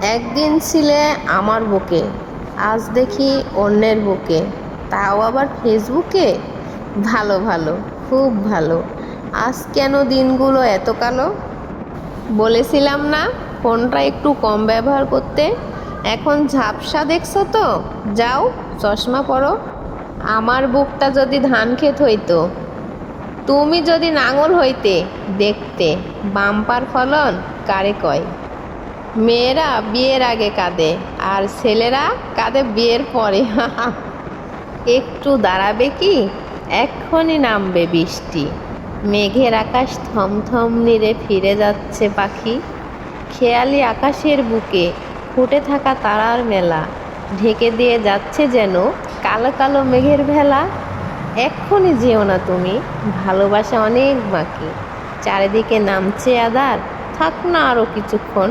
একদিন ছিলে আমার বুকে, আজ দেখি অন্যের বুকে। তাও আবার ফেসবুকে? ভালো ভালো, খুব ভালো। আজ কেন দিনগুলো এত কালো? বলেছিলাম না, ফোনটা একটু কম ব্যবহার করতে। এখন ঝাপসা দেখছ তো? যাও, চশমা পরো। আমার বুকটা যদি ধান ক্ষেত হইতো, তুমি যদি নাঙল হইতে, দেখতে। বাম্পার ফলন কারে কয়? মেয়েরা বিয়ের আগে কাঁদে, আর ছেলেরা কাঁদে বিয়ের পরে। একটু দাঁড়াবে কি? এক্ষুনি নামবে বৃষ্টি। মেঘের আকাশ থমথম নিরে ফিরে যাচ্ছে পাখি। খেয়ালি আকাশের বুকে ফুটে থাকা তারার মেলা। ঢেকে দিয়ে যাচ্ছে যেন কালো কালো মেঘের ভেলা। এক্ষুনি যেও না তুমি, ভালোবাসা অনেক বাকি। চারিদিকে নামছে আদার থাক না আরও কিছুক্ষণ।